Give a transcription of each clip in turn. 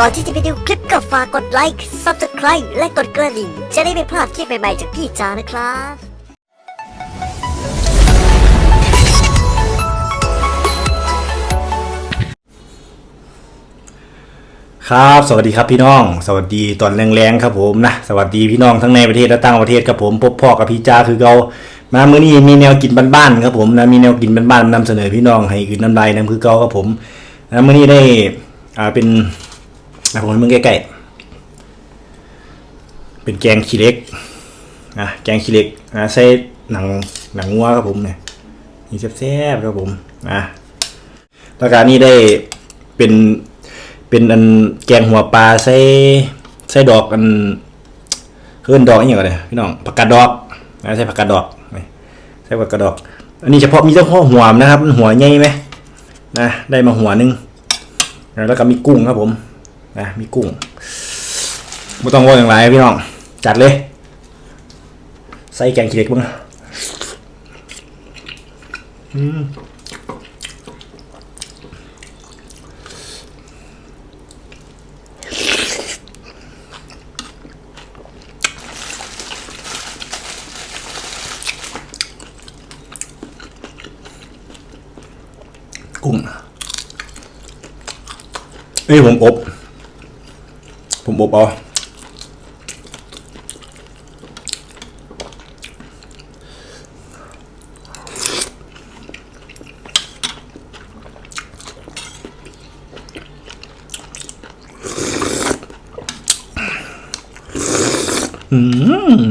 ก่อนที่จะไปดูคลิปก็ฝากกดไลค์ Subscribe และกดกระดิ่ง จะได้ไม่พลาดคลิปใหม่ๆจากพี่จานะครับครับสวัสดีครับพี่น้อง สวัสดีตอนแรงๆครับผมนะสวัสดีพี่น้องทั้งในประเทศและต่างประเทศครับผมพบพ่อกับพี่จ้าคือเรามามื้อนี้มีแนวกินบ้านๆครับผมนะมีแนวกินบ้านๆนำเสนอพี่น้องให้อื่นน้ำลายน้ำคือเก่าครับผมนะมื้อนี้ได้อ่าเป็น นะผมให้มึงใกล้ๆ เป็นแกงขี้เล็กนะแกงขี้เล็กนะใส่หนังหนังงัวครับผมเนี่ยนี่แซ่บๆครับผมนะแล้วก็นี่ได้เป็นเป็นอันแกงหัวปลาใส่ใส่ดอกอันเพื่อนดอกอย่างไรพี่น้องผักกาดดอกนะใส่ผักกาดดอกใส่ผักกาดดอก อันนี้เฉพาะมีเฉพาะหัวนะครับมันหัวใหญ่ไหมนะได้มาหัวหนึงแล้วก็มีกุ้งครับผม นะมีกุ้งไม่ต้องว่าอย่างไรพี่น้อง จัดเลย ใส่แกงขี้เหล็กบ้างอืมกุ้งเอ้ยผมอบ ผมอบเอาอืม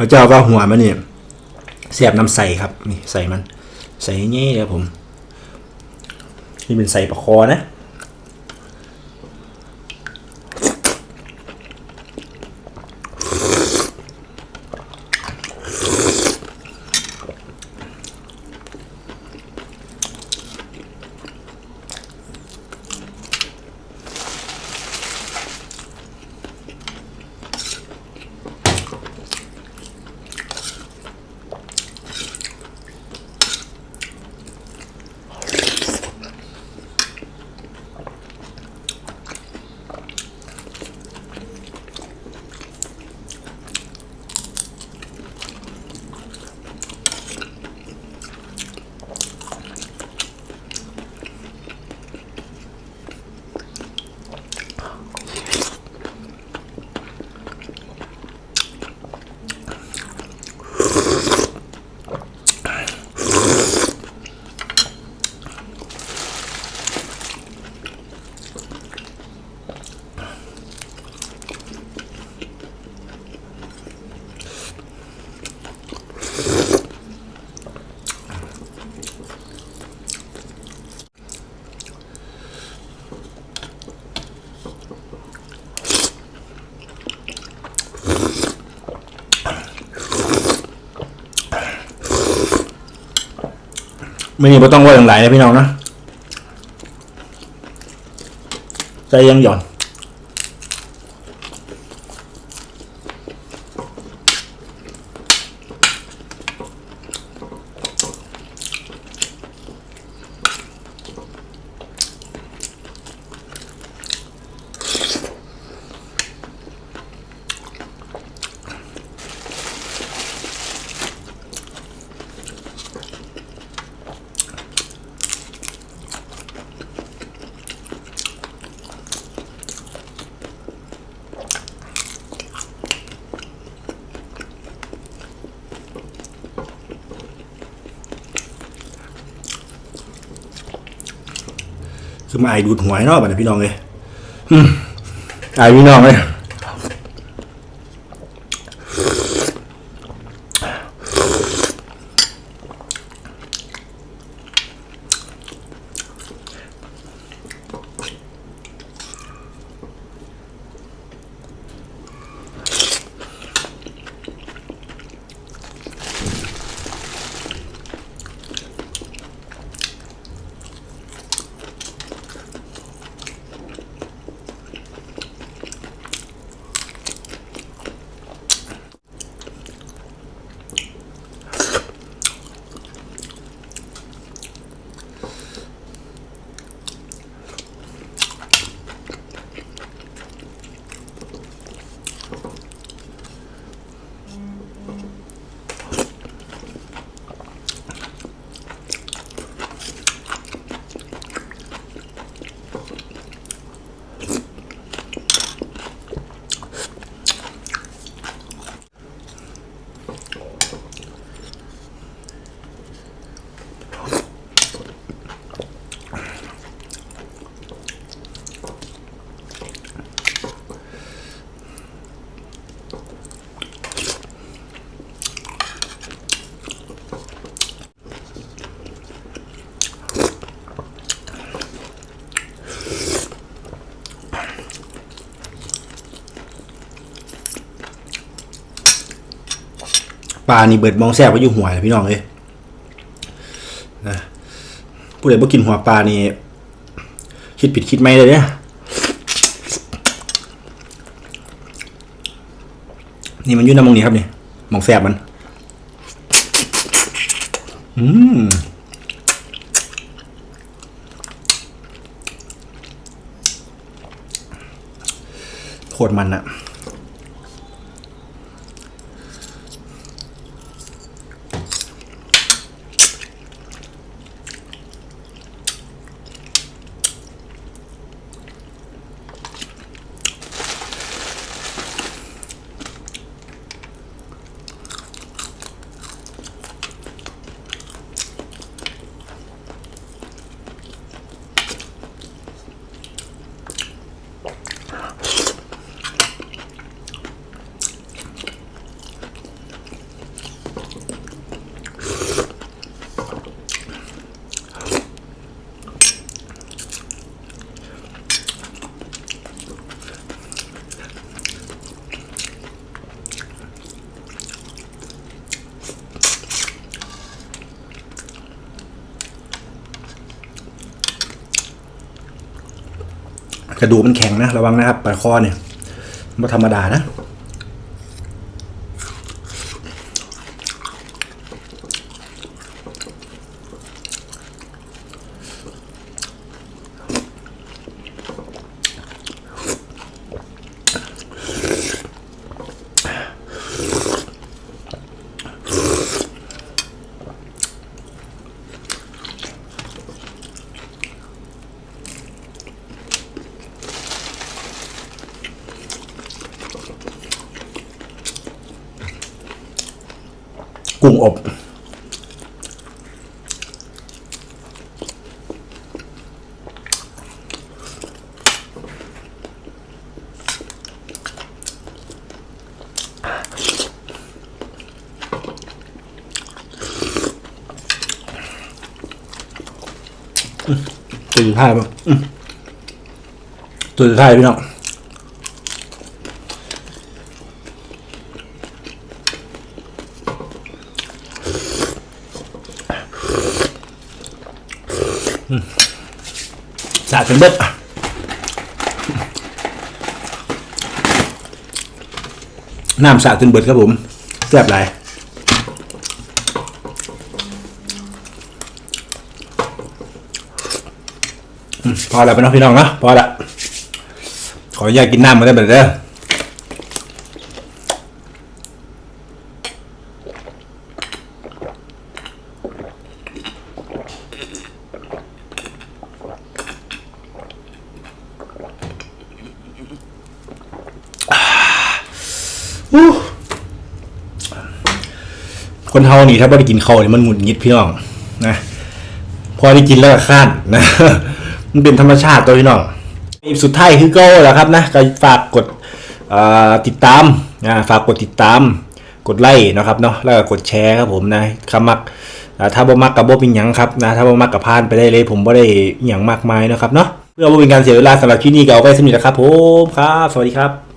เขาเจ้าว่าหัวมันเนี่ยเสียบน้ำใสครับนี่ใส่มัน ใส่เงี้ยครับผม นี่เป็นใส่ปลาคอนะ ไม่นี่ไม่ต้องว่าอย่างไรนะพี่น้องนะใจยังหย่อน คือมาไอดูดหัวให้เนอกบัดนี้พี่น้องเลยอืมไอพี่น้องเลย ปลานี่เบิดมองแซ่บไว้อยู่หัวเลยพี่น้องเลยนะผู้ใดบ่กินหัวปลานี่คิดผิดคิดไม่เลยเนี่ยนี่มันยู่น้ำมองนี้ครับนี่มองแซ่บมัน อืมโคตรมันอะ กระดูกมันแข็งนะ ระวังนะครับปลาคอเนี่ยไม่ธรรมดานะ กุ้งอบอืมตัวสุดท้ายป่ะตัวสุดท้ายพี่น้องาดเป็นเบิดน้ำสาดจนเบิดครับผมแซ่บหลายพอแล้วไปน้องพี่น้องนะพอละขออนุญาตกินน้ำมาได้เบิดเด้อ คนเฮานี่ถ้าไม่ได้กินข้าวนี่มันหงุดหงิดพี่น้องนะพอได้กินแล้วก็ข้านนะมันเป็นธรรมชาติตัวพี่น้องสุดท้ายคือก็แหละครับนะก็ฝากกดติดตามนะฝากกดติดตาม กดไลค์นะครับเนาะแล้วก็กดแชร์ครับผมนะคำมักอ่าถ้าบ่มักกับบ่เป็นหยังครับนะถ้าบ่มักกับพานไปได้เลยผมบ่ได้อหยังมากมายนะครับเนาะเพื่อบ่เป็นการเสียเวลาสำหรับที่นี่ก็เอาไว้สำหรับครับผมครับ สวัสดีครับ